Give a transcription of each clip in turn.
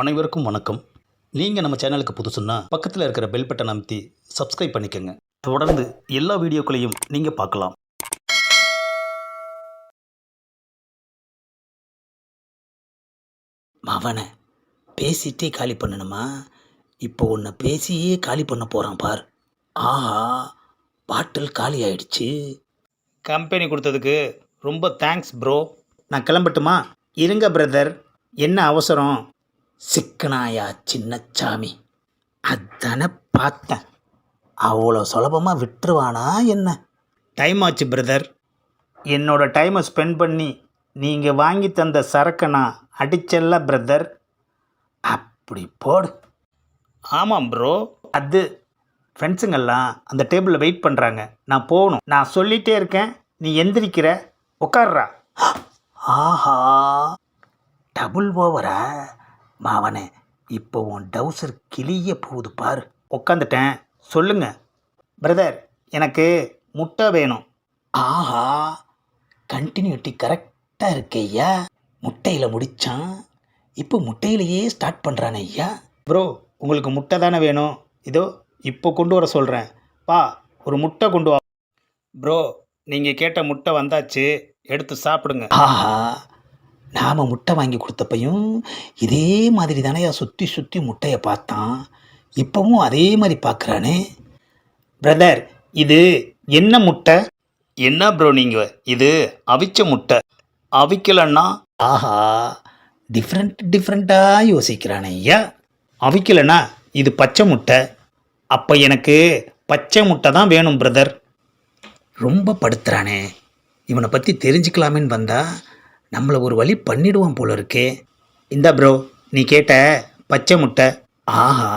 அனைவருக்கும் வணக்கம். நீங்கள் நம்ம சேனலுக்கு புதுசுன்னா பக்கத்தில் இருக்கிற பெல் பட்டனை அமைத்தி சப்ஸ்கிரைப் பண்ணிக்கோங்க. தொடர்ந்து எல்லா வீடியோக்களையும் நீங்கள் பார்க்கலாம். மவனை பேசிட்டே காலி பண்ணணுமா? இப்போ உன்னை பேசியே காலி பண்ண போகிறான் பார். ஆஹா பாட்டில் காலி ஆயிடுச்சு. கம்பெனி கொடுத்ததுக்கு ரொம்ப தேங்க்ஸ் ப்ரோ நான் கிளம்பட்டுமா? இருங்க பிரதர் என்ன அவசரம்? சிக்கனாயா சின்னச்சாமி? அதானே பார்த்தேன். அவ்வளோ சுலபமாக விட்டுருவானா என்ன? டைம் ஆச்சு பிரதர் என்னோட டைமை ஸ்பெண்ட் பண்ணி நீங்கள் வாங்கி தந்த சரக்கை நான் அடிச்சல்ல பிரதர் அப்படி போடு. ஆமாம் ப்ரோ அது ஃப்ரெண்ட்ஸுங்கெல்லாம் அந்த டேபிளில் வெயிட் பண்ணுறாங்க நான் போகணும். நான் சொல்லிகிட்டே இருக்கேன். நீ எந்திரிக்கிற. உட்கார்றா ஆஹா. டபுள் ஓவரா மாவனே இப்போ உன் டவுசர் கிளிய போகுது பாரு. உட்காந்துட்டேன் சொல்லுங்க. பிரதர் எனக்கு முட்டை வேணும். ஆஹா கண்டினியூட்டி கரெக்டாக இருக்கு ஐயா. முட்டையில் முடிச்சான். இப்போ முட்டையிலேயே ஸ்டார்ட் பண்ணுறானே ஐயா. ப்ரோ உங்களுக்கு முட்டை தானே வேணும்? இதோ இப்போ கொண்டு வர சொல்கிறேன் பா ஒரு முட்டை கொண்டு வா. ப்ரோ நீங்கள் கேட்ட முட்டை வந்தாச்சு. எடுத்து சாப்பிடுங்க. ஆஹா நாம் முட்டை வாங்கி கொடுத்தப்பையும் இதே மாதிரி தானேயா சுற்றி சுற்றி முட்டையை பார்த்தான். இப்போவும் அதே மாதிரி பார்க்குறானே. பிரதர் இது என்ன முட்டை? என்ன ப்ரோ நீங்கள் இது அவிச்ச முட்டை. அவிக்கலன்னா? ஆஹா டிஃப்ரெண்ட் டிஃப்ரெண்ட்டாக யோசிக்கிறானே ஐயா. அவிக்கலைன்னா இது பச்சை முட்டை. அப்போ எனக்கு பச்சை முட்டை தான் வேணும் பிரதர் ரொம்ப படுத்துறானே. இவனை பற்றி தெரிஞ்சுக்கலாமேன்னு வந்தா நம்மளை ஒரு வழி பண்ணிடுவான் போல இருக்கே. இந்த ப்ரோ நீ கேட்ட பச்சை முட்டை. ஆஹா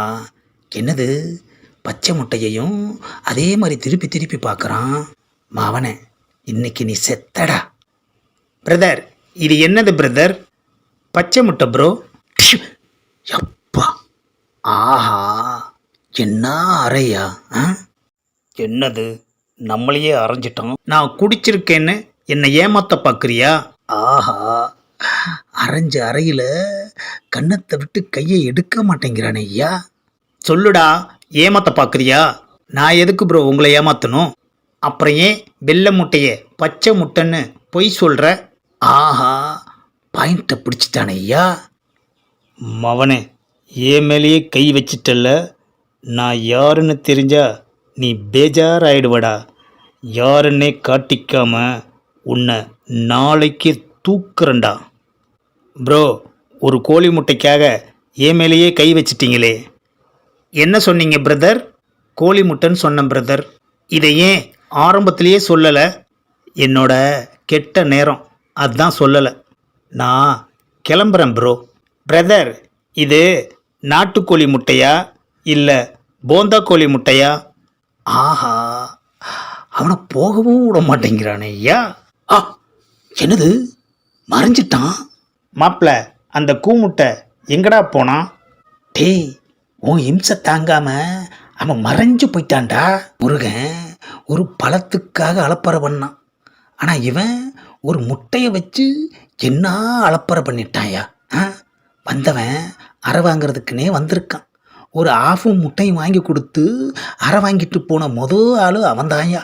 என்னது? பச்சை முட்டையையும் அதே மாதிரி திருப்பி திருப்பி பார்க்குறான். மாவனே இன்னைக்கு நீ செத்தடா. பிரதர் இது என்னது பிரதர் பச்சை முட்டை ப்ரோ எப்பா யப்பா. ஆஹா என்ன அறையா ஆ? என்னது? நம்மளையே அரைஞ்சிட்டோம் நான் குடிச்சிருக்கேன்னு என்னை ஏமாத்த பார்க்குறியா? ஆஹா. அரைஞ்ச அறையில் கன்னத்தை விட்டு கையை எடுக்க மாட்டேங்கிறானே ஐயா. சொல்லுடா ஏமாத்த பார்க்குறியா நான் எதுக்கு ப்ரோ உங்களை ஏமாத்தணும்? அப்புறம் ஏன் வெள்ளை முட்டையை பச்சை முட்டைன்னு பொய் சொல்கிற ஆஹா பாயிண்ட்டை பிடிச்சிட்டானே ஐயா. மவனே ஏன் மேலேயே கை வச்சிட்டல்ல. நான் யாருன்னு தெரிஞ்சா நீ பேஜாராயிடுவடா. யாருன்னே காட்டிக்காம உன்னை நாளைக்கு தூக்குறண்டா ப்ரோ ஒரு கோழி முட்டைக்காக ஏன் மேலேயே கை வச்சிட்டிங்களே. என்ன சொன்னீங்க பிரதர்? கோழி முட்டைன்னு சொன்னேன் பிரதர். இதை ஏன் ஆரம்பத்திலேயே சொல்லலை? என்னோட கெட்ட நேரம். அதான் சொல்லலை. நான் கிளம்புறேன் ப்ரோ. பிரதர் இது நாட்டுக்கோழி முட்டையா? இல்லை போந்தா கோழி முட்டையா? ஆஹா அவனை போகவும் விட மாட்டேங்கிறானே ஐயா. ஆ என்னது? மறைஞ்சிட்டான்? மாப்பிள அந்த கூமுட்டை எங்கடா போனான் டேய் உன் இம்சை தாங்காம அவன் மறைஞ்சு போயிட்டான்டா. முருகன் ஒரு பழத்துக்காக அலப்பறை பண்ணான். ஆனால் இவன் ஒரு முட்டையை வச்சு என்ன அலப்பறை பண்ணிட்டான்யா? ஆ வந்தவன் அறை வாங்குறதுக்குன்னே வந்திருக்கான். ஒரு ஆஃபும் முட்டையும் வாங்கி கொடுத்து அறை வாங்கிட்டு போன மொதல் ஆளு அவன்தான்யா.